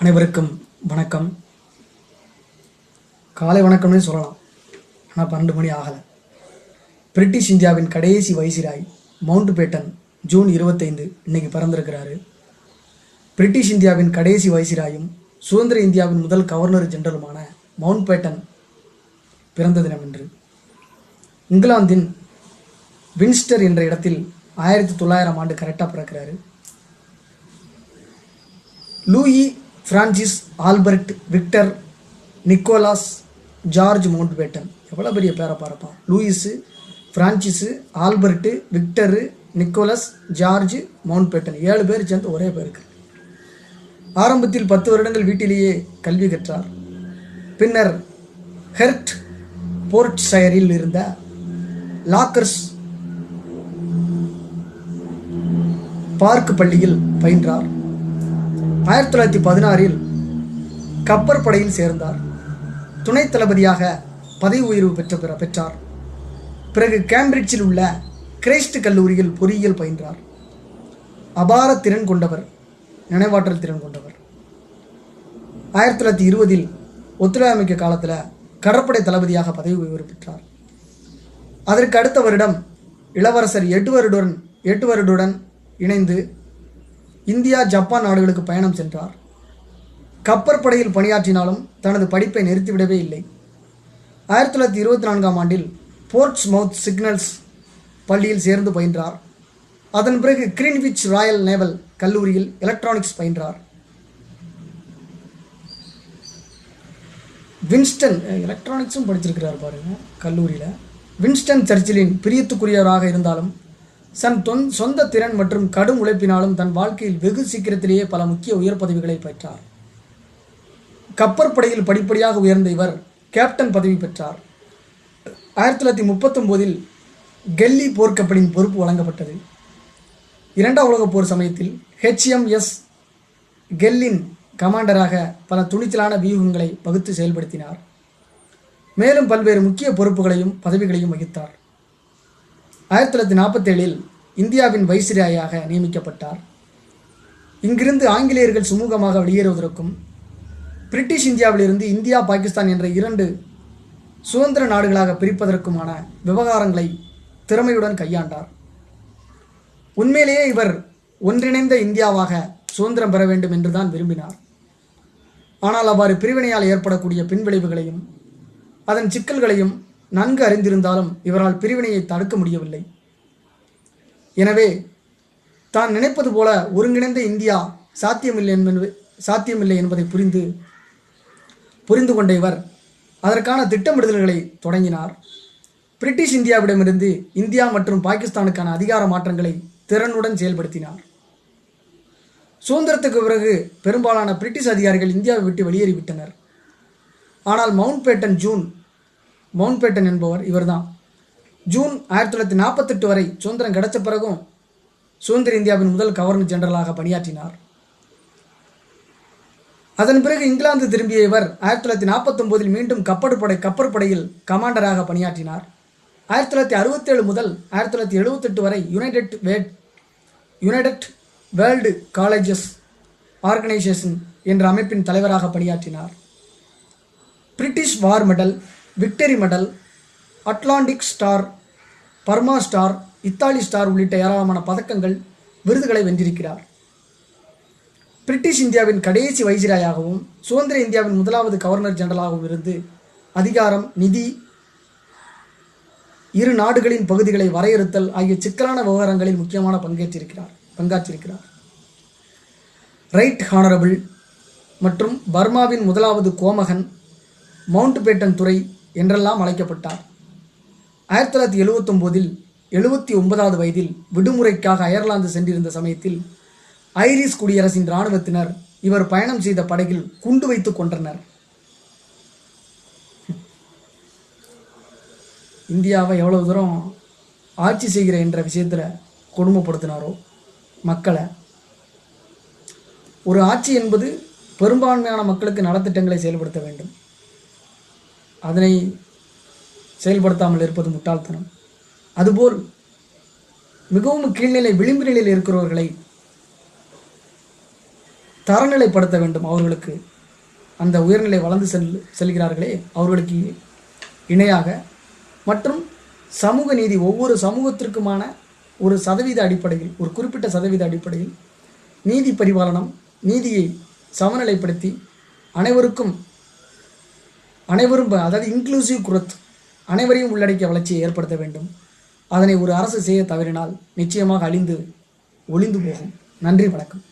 அனைவருக்கும் வணக்கம். காலை வணக்கம்னு சொல்லலாம். ஆனால் பன்னெண்டு மணி ஆகலை. பிரிட்டிஷ் இந்தியாவின் கடைசி வைசிராய் மவுண்ட் பேட்டன் ஜூன் இருபத்தைந்து இன்னைக்கு பிறந்திருக்கிறாரு. பிரிட்டிஷ் இந்தியாவின் கடைசி வைசிராயும் சுதந்திர இந்தியாவின் முதல் கவர்னர் ஜெனரலுமான மவுண்ட் பேட்டன் பிறந்த தினம் என்று இங்கிலாந்தின் வின்ஸ்டர் என்ற இடத்தில் ஆயிரத்தி தொள்ளாயிரம் ஆண்டு கரெக்டாக பிறக்கிறாரு. Louis Francis Albert Victor Nicholas George Mountbatten. எவ்வளோ பெரிய பேரை பாருப்பா Louis Francis Albert Victor Nicholas George Mountbatten. ஏழு பேர் சேர்ந்து ஒரே பேருக்கு. ஆரம்பத்தில் பத்து வருடங்கள் வீட்டிலேயே கல்வி கற்றார். பின்னர் ஹெர்ட் போர்ட்ஷயரில் இருந்த லாக்கர்ஸ் பார்க் பள்ளியில் பயின்றார். ஆயிரத்தி தொள்ளாயிரத்தி பதினாறில் கப்பற்படையில் சேர்ந்தார். துணை தளபதியாக பதவி உயர்வு பெற்ற பிற பெற்றார். பிறகு கேம்பிரிட்ஜில் உள்ள கிரைஸ்ட் கல்லூரியில் பொறியியல் பயின்றார். அபார திறன் கொண்டவர் நினைவாற்றல் திறன் கொண்டவர். ஆயிரத்தி தொள்ளாயிரத்தி இருபதில் ஒத்துழையாமைக்க காலத்தில் கடற்படை தளபதியாக பதவி உயர்வு பெற்றார். அதற்கு அடுத்த வருடம் இளவரசர் எட்டு வருடம் எட்டு வருடன் இணைந்து இந்தியா ஜப்பான் நாடுகளுக்கு பயணம் சென்றார். கப்பற்படையில் பணியாற்றினாலும் தனது படிப்பை நிறுத்திவிடவே இல்லை. ஆயிரத்தி தொள்ளாயிரத்தி இருபத்தி நான்காம் ஆண்டில் போர்ட்ஸ் மவுத் சிக்னல்ஸ் பள்ளியில் சேர்ந்து பயின்றார். அதன் பிறகு கிரீன்விச் ராயல் நேவல் கல்லூரியில் எலக்ட்ரானிக்ஸ் பயின்றார். வின்ஸ்டன் எலக்ட்ரானிக்ஸும் படிச்சிருக்கிறார் பாருங்க கல்லூரியில். வின்ஸ்டன் சர்ச்சிலின் பிரியத்துக்குரியவராக இருந்தாலும் சன் தொன் சொந்த திறன் மற்றும் கடும் உழைப்பினாலும் தன் வாழ்க்கையில் வெகு சீக்கிரத்திலேயே பல முக்கிய உயர் பதவிகளை பெற்றார். கப்பற்படையில் படிப்படியாக உயர்ந்த இவர் கேப்டன் பதவி பெற்றார். ஆயிரத்தி தொள்ளாயிரத்தி முப்பத்தொம்போதில் கெல்லி போர்க்கப்பலின் பொறுப்பு வழங்கப்பட்டது. இரண்டாம் உலகப் போர் சமயத்தில் ஹெச்எம்எஸ் கெல்லின் கமாண்டராக பல துணிச்சலான வியூகங்களை வகுத்து செயல்படுத்தினார். மேலும் பல்வேறு முக்கிய பொறுப்புகளையும் பதவிகளையும் வகித்தார். ஆயிரத்தி தொள்ளாயிரத்தி நாற்பத்தேழில் இந்தியாவின் வைசிராயாக நியமிக்கப்பட்டார். இங்கிருந்து ஆங்கிலேயர்கள் சுமூகமாக வெளியேறுவதற்கும் பிரிட்டிஷ் இந்தியாவிலிருந்து இந்தியா பாகிஸ்தான் என்ற இரண்டு சுதந்திர நாடுகளாக பிரிப்பதற்குமான விவகாரங்களை திறமையுடன் கையாண்டார். உண்மையிலேயே இவர் ஒன்றிணைந்த இந்தியாவாக சுதந்திரம் பெற வேண்டும் என்றுதான் விரும்பினார். ஆனால் அவ்வாறு பிரிவினையால் ஏற்படக்கூடிய பின்விளைவுகளையும் அதன் சிக்கல்களையும் நன்கு அறிந்திருந்தாலும் இவரால் பிரிவினையை தடுக்க முடியவில்லை. எனவே தான் நினைப்பது போல ஒருங்கிணைந்த இந்தியா சாத்தியமில்லை என்பது சாத்தியமில்லை என்பதை புரிந்து புரிந்து கொண்ட இவர் அதற்கான திட்டமிடுதல்களை தொடங்கினார். பிரிட்டிஷ் இந்தியாவிடமிருந்து இந்தியா மற்றும் பாகிஸ்தானுக்கான அதிகார மாற்றங்களை திறனுடன் செயல்படுத்தினார். சுதந்திரத்துக்கு பிறகு பெரும்பாலான பிரிட்டிஷ் அதிகாரிகள் இந்தியாவை விட்டு வெளியேறிவிட்டனர். ஆனால் Mountbatten June Mountbatten என்பவர் இவர்தான். ஜூன் ஆயிரத்தி தொள்ளாயிரத்தி நாற்பத்தெட்டு வரை சுதந்திரம் கிடைச்ச பிறகும் சுதந்திர இந்தியாவின் முதல் கவர்னர் ஜெனரலாக பணியாற்றினார். அதன் பிறகு இங்கிலாந்து திரும்பிய இவர் ஆயிரத்தி தொள்ளாயிரத்தி நாற்பத்தொம்போதில் மீண்டும் கப்பற்படை கப்பற்படையில் கமாண்டராக பணியாற்றினார். ஆயிரத்தி தொள்ளாயிரத்தி அறுபத்தேழு முதல் ஆயிரத்தி தொள்ளாயிரத்தி எழுபத்தெட்டு வரை United World United World Colleges organisation என்ற அமைப்பின் தலைவராக பணியாற்றினார். British war medal victory medal Atlantic star Burma star Italy star உள்ளிட்ட ஏராளமான பதக்கங்கள் விருதுகளை வென்றிருக்கிறார். பிரிட்டிஷ் இந்தியாவின் கடைசி வைசிராயாகவும் சுதந்திர இந்தியாவின் முதலாவது கவர்னர் ஜெனரலாகவும் இருந்து அதிகாரம் நிதி இரு நாடுகளின் பகுதிகளை வரையறுத்தல் ஆகிய சிக்கலான விவகாரங்களில் முக்கியமான பங்கேற்றிருக்கிறார் பங்காற்றிருக்கிறார். ரைட் ஹானரபிள் மற்றும் பர்மாவின் முதலாவது கோமகன் மவுண்ட் பேட்டன் துறை என்றெல்லாம் அழைக்கப்பட்டார் ஆயிரத்தி தொள்ளாயிரத்தி எழுவத்தொம்போதில் எழுபத்தி ஒன்பதாவது வயதில் விடுமுறைக்காக அயர்லாந்து சென்றிருந்த சமயத்தில் ஐரிஷ் குடியரசின் இராணுவத்தினர் இவர் பயணம் செய்த படகில் குண்டு வைத்து கொன்றனர். இந்தியாவை எவ்வளவு தூரம் ஆட்சி செய்கிற என்ற விஷயத்தில் கொடுமைப்படுத்தினாரோ மக்களை. ஒரு ஆட்சி என்பது பெரும்பான்மையான மக்களுக்கு நலத்திட்டங்களை செயல்படுத்த வேண்டும். அதனை செயல்படுத்தாமல் இருப்பது முட்டாள்தனம். அதுபோல் மிகவும் கீழ்நிலை விளிம்பு நிலையில் இருக்கிறவர்களை தரநிலைப்படுத்த வேண்டும். அவர்களுக்கு அந்த உயர்நிலை வளர்ந்து செல் செல்கிறார்களே அவர்களுக்கு இணையாக. மற்றும் சமூக நீதி ஒவ்வொரு சமூகத்திற்குமான ஒரு சதவீத அடிப்படையில் ஒரு குறிப்பிட்ட சதவீத அடிப்படையில் நீதி பரிபாலனம் நீதியை சமநிலைப்படுத்தி அனைவருக்கும் அனைவரும் ப- அதாவது இன்க்ளூசிவ் குரோத் அனைவரையும் உள்ளடக்கிய வளர்ச்சியை ஏற்படுத்த வேண்டும். அதனை ஒரு அரசு செய்ய தவறினால் நிச்சயமாக அழிந்து ஒளிந்து போகும். நன்றி வணக்கம்.